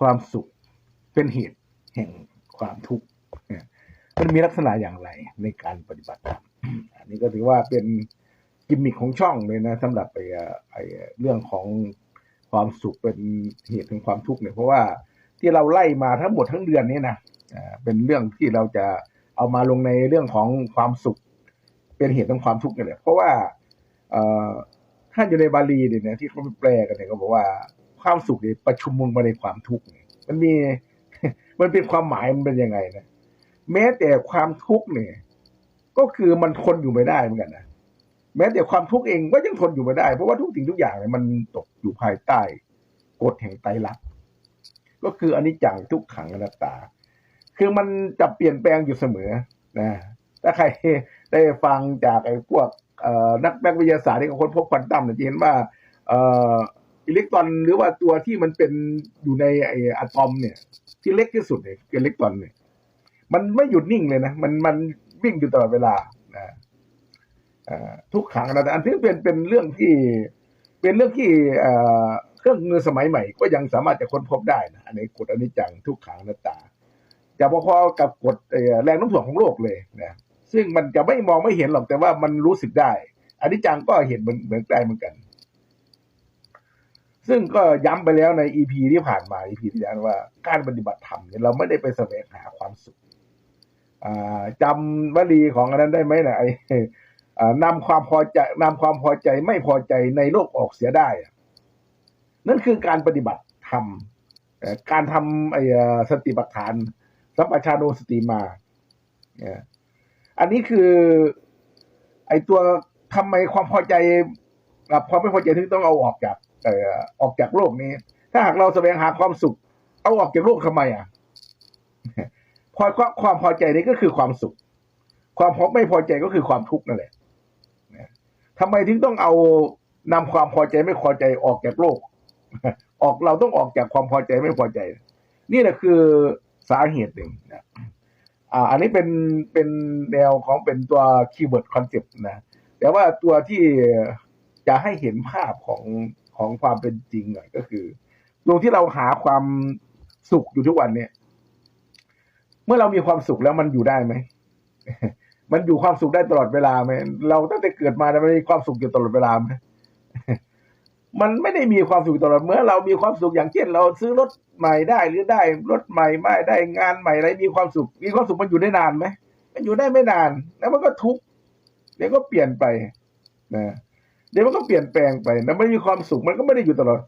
ความสุขเป็นเหตุแห่งความทุกข์เนี่ยมันมีลักษณะอย่างไรในการปฏิบัติธรรมอันนี้ก็ถือว่าเป็นกิมมิคของช่องเลยนะสำหรับไอ้เอ่อไอ้เรื่องของความสุขเป็นเหตุแห่งความทุกข์เนี่ยเพราะว่าที่เราไล่มาทั้งหมดทั้งเดือนนี้นะเป็นเรื่องที่เราจะเอามาลงในเรื่องของความสุข เป็นเหตุของความทุกข์นี่แหละเพราะว่าเอ่อถ้าอยู่ในบาลีเนี่ยที่เขาแปลกันเนี่ยก็บอกว่า ความสุขเนี่ยประชุมลงมาในความทุกข์เนี่ยมันมี มันเป็นความหมายมันเป็นยังไงนะแม้แต่ความทุกข์เนี่ย ก็คือมันทนอยู่ไม่ได้เหมือนกันนะแม้แต่ความทุกข์เองก็ยังทนอยู่ไม่ได้ เพราะว่าทุกสิ่งทุกอย่างเนี่ยมันตกอยู่ภายใต้กฎแห่งไตรลักษณ์ก็คืออนิจจังทุกขังอนัตตา คือมันจะเปลี่ยนแปลงอยู่เสมอนะถ้าใครได้ฟังจากไอ้พวกนักนักวิทยาศาสตร์ที่เขาค้นพบควอนตัมเนี่ยจะเห็นว่าเอิเล็กตรอนหรือว่าตัวที่มันเป็นอยู่ในไออะตอมเนี่ย ที่เล็กที่สุดเนี่ยคืออิเล็กตรอนเนี่ย มันไม่หยุดนิ่งเลยนะมันมันวิ่งอยู่ตลอดเวลานะทุกขังนะแต่อันที่เป็นเป็นเรื่องที่เป็นเรื่องที่เครื่องมือสมัยใหม่ ก็ยังสามารถจะค้นพบได้นะอันนี้กฎอนิจจังทุกขังนัตตาจะพอๆกับกฎแรงโน้ำถ่วงของโลกเลยนะซึ่งมันจะไม่มองไม่เห็นหรอกแต่ว่ามันรู้สึกได้อนิจจังก็เห็นเหมือนเหมือนใกล้เหมือนกัน ซึ่งก็ย้ำไปแล้วในอีพีที่ผ่านมาอีพีที่แล้วว่า การปฏิบัติธรรมเนี่ยเราไม่ได้ไปแสวงหาความสุขอ่าจำวลีของอันนั้นได้ไหมนะไอ้นำความพอใจนำความพอใจไม่พอใจในโลกออกเสียได้ นั่นคือการปฏิบัติธรรมการทำไอ้สติปัฏฐาน สัมปชานุสติมา อันนี้คือ ไอ้ตัวทำไมความพอใจกับความไม่พอใจถึงต้องเอาออกจาก ออออกจากโลกนี้ ถ้าหากเราแสวงหาความสุข เอาออกจากโลกทำไมอะพอความพอใจนี้ก็คือความสุข ความพอไม่พอใจก็คือความทุกข์นั่นแหละนะทำไมถึงต้องเอานำความพอใจไม่พอใจออกจากโลก ออกเราต้องออกจากความพอใจไม่พอใจ นี่แหละคือสาเหตุหนึ่งนะอ่า อันนี้เป็นเป็นแนวของเป็นตัวคีย์เวิร์ดคอนเซปต์นะ แต่ว่าตัวที่จะให้เห็นภาพของ ของความเป็นจริงหน่อยก็คือตรงที่เราหาความสุขอยู่ทุกวันเนี่ย เมื่อเรามีความสุขแล้วมันอยู่ได้ไหมมันอยู่ความสุขได้ตลอดเวลาไหมเราตั้งแต่เกิดมาเนี่ยมันมีความสุขอยู่ตลอดเวลาไหมมันไม่ได้มีความสุขตลอดเมื่อเรามีความสุขอย่างเช่น เราซื้อรถใหม่ได้หรือได้รถใหม่ไม่ได้งานใหม่อะไรมีความสุข มีความสุขมันอยู่ได้นานไหมมันอยู่ได้ไม่นาน แล้วมันก็ทุกข์เดี๋ยวก็เปลี่ยนไปนะ เดี๋ยวมันก็เปลี่ยนแปลงไปแล้วไม่มีความสุขมันก็ไม่ได้อยู่ตลอด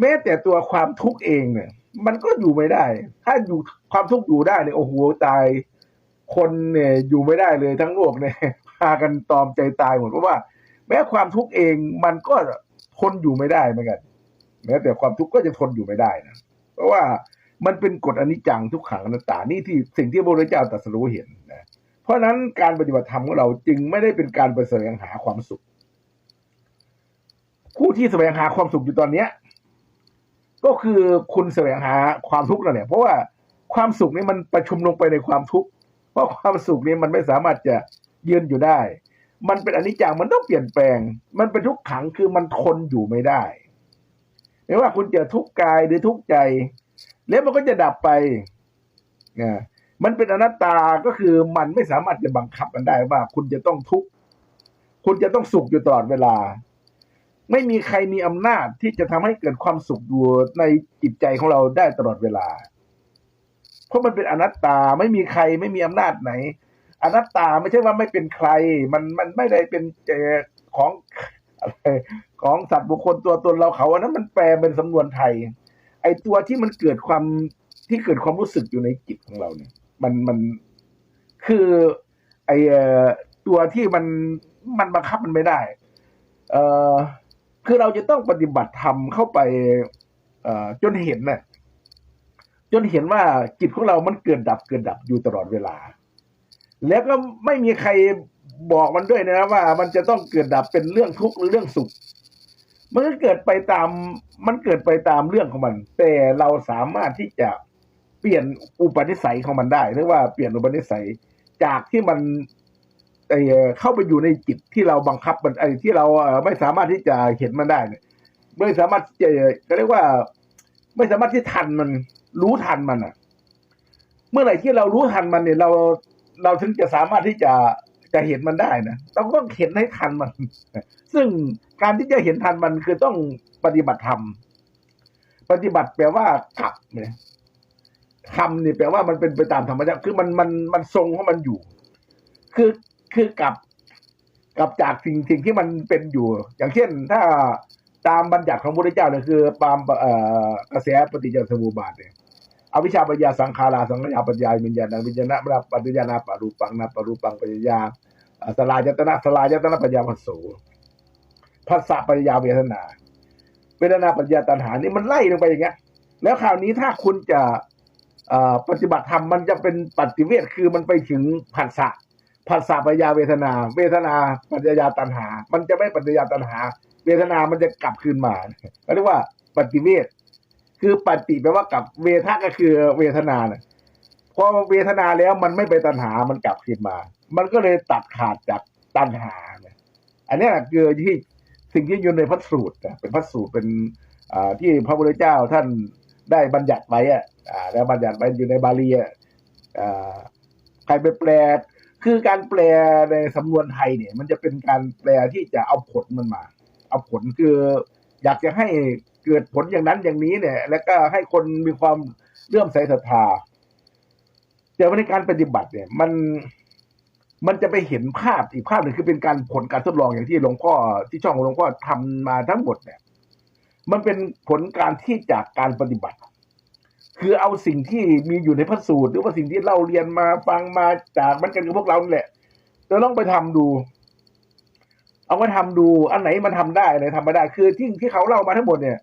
แม้แต่ตัวความทุกข์เองเนี่ย มันก็อยู่ไม่ได้ ถ้าอยู่ความทุกข์อยู่ได้เนี่ยโอ้โหตาย คนเนี่ยอยู่ไม่ได้เลยทั้งโลกเนี่ยพากันตอมใจตายหมดเพราะว่า แม้ความทุกข์เองมันก็ทนอยู่ไม่ได้เหมือนกันแม้แต่ความทุกข์ก็จะทนอยู่ไม่ได้นะเพราะว่ามันเป็นกฎอนิจจังทุกขังอนัตตานี่ที่สิ่งที่พระพุทธเจ้าตรัสรู้เห็นนะเพราะฉะนั้นการปฏิบัติธรรมของเราจึงไม่ได้เป็นการไปแสวงหาความสุข ผู้ที่แสวงหาความสุขอยู่ตอนเนี้ย ก็คือคุณแสวงหาความทุกข์นั่นแหละเพราะว่าความสุขนี้มันประชุมลงไปในความทุกข์เพราะความสุขนี้มันไม่สามารถจะยืนอยู่ได้ มันเป็นอนิจจังมันต้องเปลี่ยนแปลง มันเป็นทุกขังคือมันทนอยู่ไม่ได้ไม่ว่าคุณจะทุกข์กายหรือทุกข์ใจ แล้วมันก็จะดับไปนะมันเป็นอนัตตาก็คือมันไม่สามารถจะบังคับมันได้ว่า คุณจะต้องทุกข์คุณจะต้องสุขอยู่ตลอดเวลา ไม่มีใครมีอำนาจที่จะทำให้เกิดความสุขอยู่ในจิตใจของเราได้ตลอดเวลา เพราะมันเป็นอนัตตาไม่มีใครไม่มีอำนาจไหน อนัตตาไม่ใช่ว่าไม่เป็นใคร มันมันไม่ได้เป็นเจของอะไรของสัตว์บุคคลตัวตนเราเขาอันนั้นมันแปลเป็นสำนวนไทย ไอตัวที่มันเกิดความที่เกิดความรู้สึกอยู่ในจิตของเราเนี่ย มันมันคือ ไอเอ่อตัวที่มันมันบังคับมันไม่ได้ เอ่อ คือเราจะต้องปฏิบัติธรรมเข้าไปจนเห็นน่ะจนเห็นว่าจิตของเรามันเกิดดับเกิดดับอยู่ตลอดเวลา แล้วก็ไม่มีใครบอกมันด้วยนะว่า มันจะต้องเกิดดับเป็นเรื่องทุกข์หรือเรื่องสุข มันก็เกิดไปตาม มันเกิดไปตามเรื่องของมัน แต่เราสามารถที่จะเปลี่ยนอุปนิสัยของมันได้หรือว่าเปลี่ยนอุปนิสัยจากที่มัน เอ่อเข้าไปอยู่ในจิตที่เราบังคับมันไอ้ที่เราไม่สามารถที่จะเห็นมันได้เนี่ยไม่สามารถจะก็เรียกว่า ไม่สามารถที่ทันมันรู้ทันมันอะ เมื่อไหร่ที่เรารู้ทันมันเนี่ยเราเราถึงจะสามารถที่จะจะเห็นมันได้นะต้องต้องเห็นให้ทันมัน ซึ่งการที่จะเห็นทันมันคือต้องปฏิบัติธรรมปฏิบัติแปลว่ากลับเนี่ยทำเนี่ยแปลว่ามันเป็นไปตามธรรมชาติคือมันมันมันทรงของมันอยู่ คือ คือกับกับจากสิ่งสิ่งที่มันเป็นอยู่ อย่างเช่น ถ้าตามบัญญัติของพระพุทธเจ้าเนี่ยคือตามเอ่อกระแสปฏิจจสมุปบาทเนี่ยอวิชชาปัญญาสังขาราสังขยาปัญญาวิญญาณวิญญาณะมรปัญญานาปารูปังนาปารูปังปัญญาสลายตนะสลายตนะปัญญาพัสโสภาษาปัญญาเวทนาเวทนาปัญญาตัณหานี่มันไล่ลงไปอย่างเงี้ย แล้วคราวนี้ถ้าคุณจะปฏิบัติธรรมมันจะเป็นปฏิเวทคือมันไปถึงผัสสะ ผัสสะปัญญาเวทนา เวทนาปัญญาตัณหา มันจะไม่ปัญญาตัณหา เวทนามันจะกลับคืนมาเขาเรียกว่าปฏิเวทคือปฏิแปลว่ากับเวทะก็คือเวทนาเนี่ยพอเวทนาแล้วมันไม่ไปตัณหา มันกลับคืนมา มันก็เลยตัดขาดจากตัณหาเนี่ยอันนี้คือที่สิ่งที่อยู่ในพระสูตรเป็นพระสูตรเป็นที่พระพุทธเจ้าท่านได้บัญญัติไว้อะอ่าได้บัญญัติไว้อยู่ในบาลีอะอ่าใครไปแปล คือการแปลในสำนวนไทยเนี่ย มันจะเป็นการแปลที่จะเอาผลมันมา เอาผลคือ อยากจะให้เกิดผลอย่างนั้นอย่างนี้เนี่ย แล้วก็ให้คนมีความเลื่อมใสศรัทธาแต่ว่าในการปฏิบัติเนี่ย มันมันจะไปเห็นภาพอีกภาพหนึ่งคือเป็นการผลการทดลองอย่างที่หลวงพ่อที่ช่องของหลวงพ่อทำมาทั้งหมดเนี่ย มันเป็นผลการที่จากการปฏิบัติ คือเอาสิ่งที่มีอยู่ในพระสูตร หรือว่าสิ่งที่เราเรียนมาฟังมาจากมันกันกับพวกเรานี่แหละจะต้องไปทำดู เอามาทำดู อันไหนมันทำได้อันไหนทำไม่ได้ คือที่ที่เขาเล่ามาทั้งหมดเนี่ย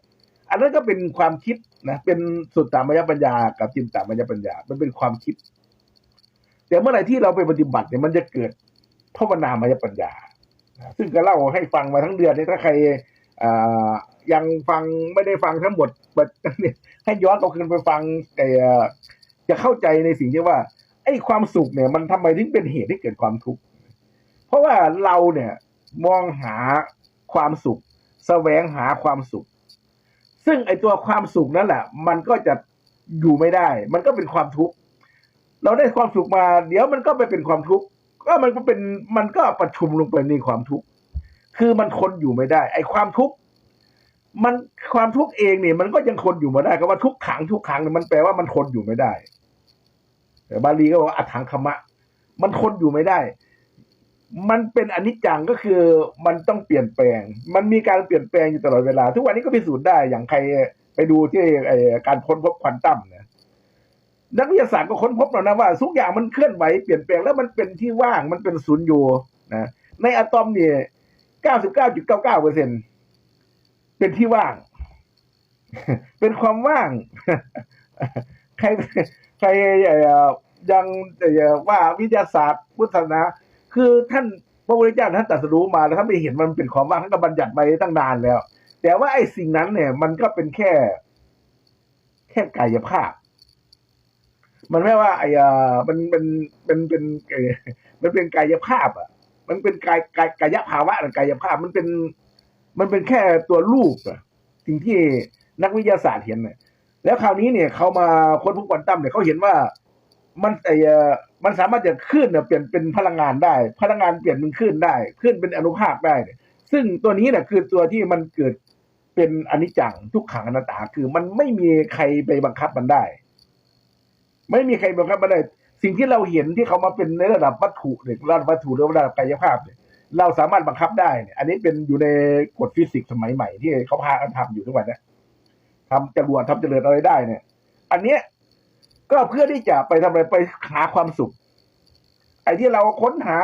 อันนั้นก็เป็นความคิดนะเป็นสุดตามยปัญญา กับจินตามยปัญญา มันเป็นความคิด แต่เมื่อไหร่ที่เราไปปฏิบัติเนี่ยมันจะเกิดภาวนามยปัญญา ซึ่งก็เล่าให้ฟังมาทั้งเดือนนี้ถ้าใครอ ยังฟังไม่ได้ฟังทั้งหมดให้ย้อนกลับคืนไปฟังแต่จะเข้าใจในสิ่งที่ว่า ไอ้ความสุขเนี่ย มันทำไมถึงเป็นเหตุให้เกิดความทุกข์เพราะว่าเราเนี่ยมองหาความสุข แสวงหาความสุข ซึ่งไอ้ตัวความสุขนั่นแหละ มันก็จะอยู่ไม่ได้ มันก็เป็นความทุกข์เราได้ความสุขมา เดี๋ยวมันก็ไปเป็นความทุกข์ก็มันก็เป็นมันก็ประชุมลงไปในความทุกข์คือมันทนอยู่ไม่ได้ ไอ้ความทุกข์ มันความทุกข์เองเนี่ยมันก็ยังทนอยู่ม่ได้ก็ว่าทุกขังทุกขังเนี่ยมันแปลว่ามันทนอยู่ไม่ได้แต่บาลีก็บอกอัถังคมะ มันทนอยู่ไม่ได้ มันเป็นอนิจจังก็คือมันต้องเปลี่ยนแปลง มันมีการเปลี่ยนแปลงอยู่ตลอดเวลา ทุกวันนี้ก็พิสูจน์ได้อย่างใครไปดูที่ไอการค้นพบควอนตัมนี่ยนักวิทยาศาสตร์ก็ค้นพบแล้วนะว่าทุกอย่างมันเคลื่อนไหวเปลี่ยนแปลงแล้วมันเป็นที่ว่างมันเป็นศูนย์อยู่นะในอะตอมเนี่ยเก้าสิบเก้าจุดเก้าเก้าเปอร์เซ็นต์ เป็นที่ว่าง เป็นความว่าง ใครใครยังว่าวิทยาศาสตร์พุทธศาสนา คือท่านพระพุทธเจ้าท่านตรัสรู้มาแล้วท่านไปเห็นมันเป็นความว่างท่านก็บัญญัติไปตั้งนานแล้ว แต่ว่าไอ้สิ่งนั้นเนี่ย มันก็เป็นแค่ แค่กายภาพ มันไม่ว่าไอ้มันเป็นเป็นเป็นมันเป็นกายภาพ อะ มันเป็นกายกายกายภาวะกายภาพมันเป็น มันเป็นแค่ตัวรูปอะสิ่งที่นักวิทยาศาสตร์เห็นเนี่ยแล้วคราวนี้เนี่ยเขามาค้นพบควอนตัมเนี่ยเขาเห็นว่ามันไอ้มันสามารถจะขึ้นเนี่ยเปลี่ยนเป็นพลังงานได้ พลังงานเปลี่ยนเป็นขึ้นได้ขึ้นเป็นอนุภาคได้เนี่ยซึ่งตัวนี้เนี่ยคือตัวที่มันเกิดเป็นอนิจจังทุกขังอนัตตาคือมันไม่มีใครไปบังคับมันได้ ไม่มีใครบังคับมันได้ สิ่งที่เราเห็นที่เขามาเป็นในระดับวัตถุเนี่ยระดับวัตถุหรือระดับกายภาพเนี่ย เราสามารถบังคับได้เนี่ยอันนี้เป็นอยู่ในกฎฟิสิกส์สมัยใหม่ที่เขาพากันทำอยู่ทุกวันนี้ทำจรวดทำเจริญอะไรได้เนี่ย อันเนี้ยก็เพื่อที่จะไปทำอะไรไปหาความสุข ไอ้ที่เราค้นหา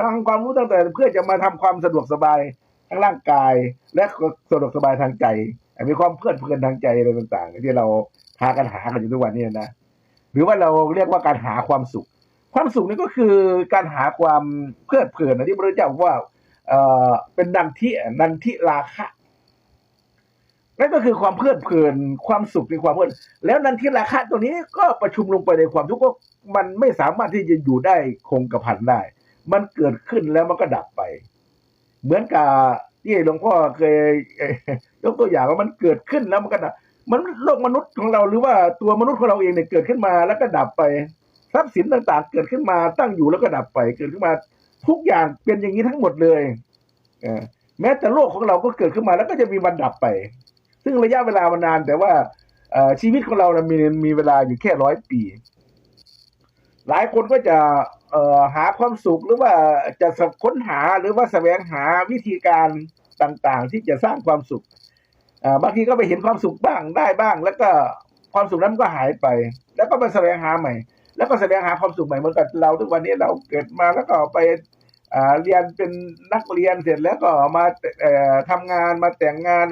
ทางความรู้ตั้งแต่ เพื่อจะมาทำความสะดวกสบายทางร่างกาย และสะดวกสบายทางใจมีความเพลิดเพลินทางใจอะไรต่าง ๆ ที่เราพากันหากันอยู่ทุกวันนี้นะหรือว่าเราเรียกว่าการหาความสุข ความสุขนี่ก็คือการหาความเพลิดเพลินนะที่พระเจ้าว่าเอ่อเป็นนันทินันทิราคะนั่นก็คือความเพลิดเพลินความสุขในความเพลินแล้วนันทิราคะตัวนี้ก็ประชุมลงไปในความทุกข์ก็มันไม่สามารถที่จะอยู่ได้คงกระพันได้ มันเกิดขึ้นแล้วมันก็ดับไป เหมือนกับที่หลวงพ่อเคยยกตัวอย่างว่ามันเกิดขึ้นแล้วมันก็ดับมันโลกมนุษย์ของเราหรือว่าตัวมนุษย์ของเราเองเนี่ยเกิดขึ้นมาแล้วก็ดับไป ทรัพย์สินต่างๆ เกิดขึ้นมาตั้งอยู่แล้วก็ดับไปเกิดขึ้นมาทุกอย่างเป็นอย่างนี้ทั้งหมดเลยแม้แต่โลกของเราก็เกิดขึ้นมาแล้วก็จะมีวันดับไป ซึ่งระยะเวลามันนานแต่ว่าชีวิตของเรานะมีมีเวลาอยู่แค่ร้อยปี หลายคนก็จะหาความสุขหรือว่าจะค้นหาหรือว่าแสวงหาวิธีการต่างๆ ที่จะสร้างความสุขบางทีก็ไปเห็นความสุขบ้างได้บ้าง แล้วก็ความสุขนั้นก็หายไป แล้วก็ไปแสวงหาใหม่ แล้วก็แสวงหาความสุขใหม่เหมือนกับเราทุกวันนี้เราเกิดมาแล้วก็ไปเรียนเป็นนักเรียนเสร็จแล้วก็มาเอ่อทำงานมาแต่งงาน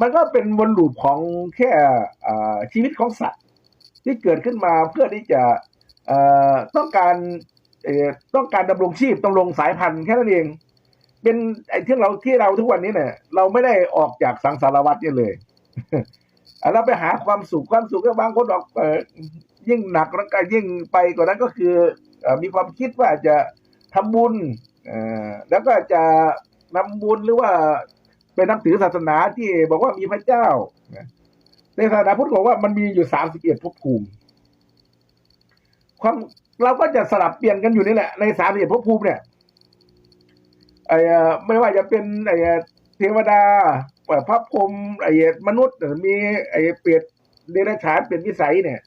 มันก็เป็นวนลูปของแค่ชีวิตของสัตว์ ที่เกิดขึ้นมาเพื่อที่จะต้องการต้องการดำรงชีพดำรงสายพันธุ์แค่นั้นเอง เป็นไอ้ที่เราที่เราทุกวันนี้เนี่ย เราไม่ได้ออกจากสังสารวัฏเนี่ยเลยเราไปหาความสุขความสุขก็บางคนบอก ยิ่งหนักแล้วก็ยิ่งไปกว่านั้นก็คือมีความคิดว่าจะทำบุญแล้วก็จะนำบุญหรือว่าเป็นนับถือศาสนาที่บอกว่ามีพระเจ้าในศาสนาพุทธบอกว่ามันมีอยู่สามสิบเอ็ดภพภูมิ ความเราก็จะสลับเปลี่ยนกันอยู่นี่แหละในสามสิบเอ็ดภพภูมิเนี่ยไอ้ไม่ว่าจะเป็นไอ้เทวดาพระพรหมไอ้มนุษย์มีไอ้เปรตเดรัจฉานเป็นวิสัยเนี่ย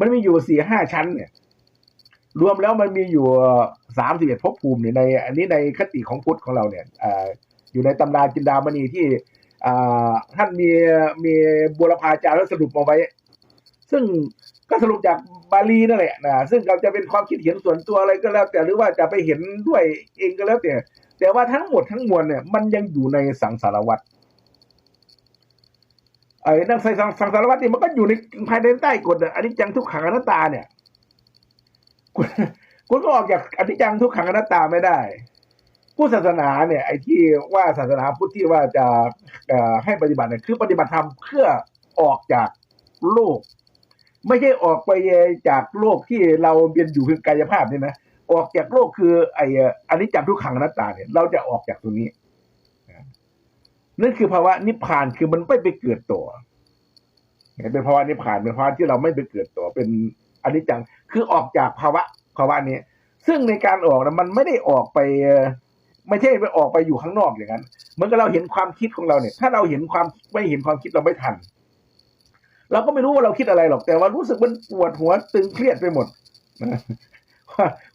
มันมีอยู่สี่ห้าชั้นเนี่ย รวมแล้วมันมีอยู่สามสิบเอ็ดภพภูมิเนี่ยใน อันนี้ในคติของพุทธของเราเนี่ยออยู่ในตำราจินดามณีที่อท่านมีมีบุรพาจารย์สรุปมาไว้ ซึ่งก็สรุปจากบาลีนั่นแหละนะซึ่งเราจะเป็นความคิดเห็นส่วนตัวอะไรก็แล้ว แต่หรือว่าจะไปเห็นด้วยเองก็แล้วแต่แต่ว่าทั้งหมดทั้งมวลเนี่ย มันยังอยู่ในสังสารวัฏ ไอ้นักใส่สังสารวัฏเนี่มันก็อยู่ในภายในใต้กฎอันนี้จังทุกขังอนัตตาเนี่ยคุณคุณก็ออกจากอนิจจังทุกขังอนัตตาไม่ได้ ผู้ศาสนาเนี่ย ไอ้ที่ว่าศาสนาพุทธที่ว่าจะให้ปฏิบัติเนี่ยคือปฏิบัติธรรมเพื่อออกจากโลก ไม่ใช่ออกไปจากโลกที่เราเป็นอยู่คือกายภาพนี่นะออกจากโลกคือไอ้อ่ออนิจจังทุกขังอนัตตาเนี่ย เราจะออกจากตรงนี้ นั่นคือภาวะนิพพานคือมันไม่ไปเกิดตัวเป็นภาวะนิพพานเป็นภาวะที่เราไม่ไปเกิดตัวเป็นอนิจจังคือออกจากภาวะภาวะนี้ ซึ่งในการออกนะมันไม่ได้ออกไป ไม่ใช่ไปออกไปอยู่ข้างนอกอย่างนั้นเหมือนกับเราเห็นความคิดของเราเนี่ย ถ้าเราเห็นความไม่เห็นความคิดเราไม่ทัน เราก็ไม่รู้ว่าเราคิดอะไรหรอกแต่ว่ารู้สึกมันปวดหัวตึงเครียดไปหมด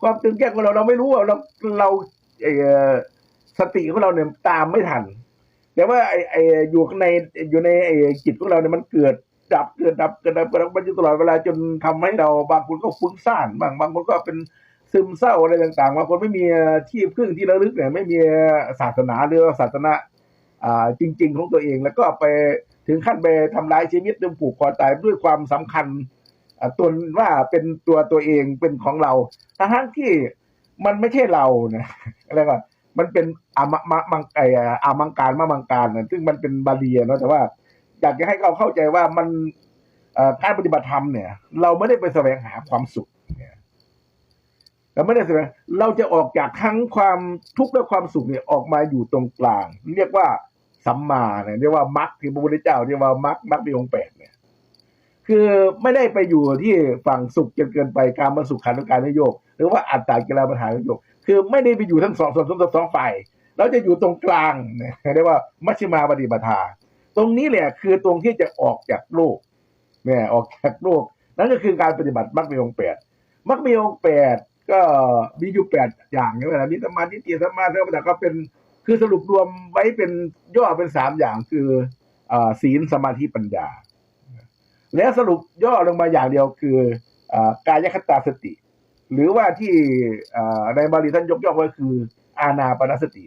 ความตึงเครียดของเราเราไม่รู้ว่าเราเราสติของเราเนี่ยตามไม่ทัน แต่ว่าไอ้ไอ้อยู่ข้างในอยู่ในไอ้จิตของเราเนี่ยมันเกิดดับเกิดดับเกิดดับเกิดดับมันอยู่ตลอดเวลาจนทำให้เราบางคนก็ฟุ้งซ่านบางบางคนก็เป็นซึมเศร้าอะไรต่างๆบางคนไม่มีที่พึ่งที่ระลึกเนี่ยไม่มีศาสนาหรือศาสนาอ่าจริง ๆ ของตัวเอง แล้วก็ไปถึงขั้นไปทำร้ายชีวิตจนผูกคอตายด้วยความสำคัญตนว่าเป็นตัวตัวเองเป็นของเราทั้งที่มันไม่ใช่เรานะอะไรก่อน มันเป็นอามะมะมังไออามังการมะมังการนะซึ่งมันเป็นบาลีเนาะแต่ว่า อยากจะให้เราเข้าใจว่ามันการปฏิบัติธรรมเนี่ย เราไม่ได้ไปแสวงหาความสุขเนี่ยเราไม่ได้แสวงเราจะออกจากทั้งความทุกข์และความสุขเนี่ยออกมาอยู่ตรงกลาง เรียกว่าสัมมาเนี่ยเรียกว่ามรรคที่พระพุทธเจ้าเรียกว่ามรรคมรรคมีองค์แปดเนี่ย คือไม่ได้ไปอยู่ที่ฝั่งสุขจนเกินไปการมาสุขขันธ์การนโยก หรือว่าอัตตากิลาปัญหานโยก คือไม่ได้ไปอยู่ทั้งสองสองสองสองฝ่ายเราจะอยู่ตรงกลางเนี่ยเรียกว่ามัชฌิมาปฏิปทา ตรงนี้แหละคือตรงที่จะออกจากโลกเนี่ยออกจากโลก นั่นก็คือการปฏิบัติมรรคมีองแปดมรรคมีองแปดก็มีอยู่แปดอย่างใช่ไหมล่ะมีสมาธิเติสมาธิแต่ก็เป็นคือสรุปรวมไว้เป็นย่อเป็นสามอย่างคืออาศีลสมาธิปัญญา แล้วสรุปย่อลงมาอย่างเดียวคืออากายคตาสติ หรือว่าที่ในบาลีท่านยกย่องไว้คือ อานาปนสติ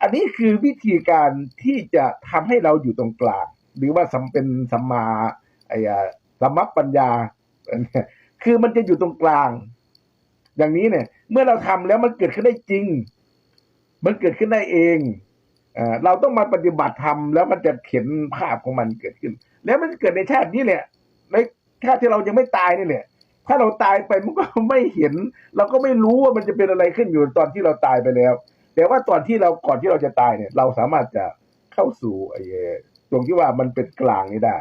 อันนี้คือวิธีการที่จะทำให้เราอยู่ตรงกลาง หรือว่าสัมเป็นสัมมาไอ้สัมมัปปัญญา คือมันจะอยู่ตรงกลาง อย่างนี้เนี่ย เมื่อเราทำแล้วมันเกิดขึ้นได้จริง มันเกิดขึ้นได้เองเอ่อเราต้องมาปฏิบัติธรรมแล้วมันจะเห็นภาพของมันเกิดขึ้น แล้วมันเกิดในชาตินี้แหละในชาติที่เรายังไม่ตายนี่แหละ ถ้าเราตายไปมันก็ไม่เห็น เราก็ไม่รู้ว่ามันจะเป็นอะไรขึ้นอยู่ตอนที่เราตายไปแล้ว แต่ว่าตอนที่เราก่อนที่เราจะตายเนี่ย เราสามารถจะเข้าสู่ไอ้ตรงที่ว่ามันเป็นกลางนี้ได้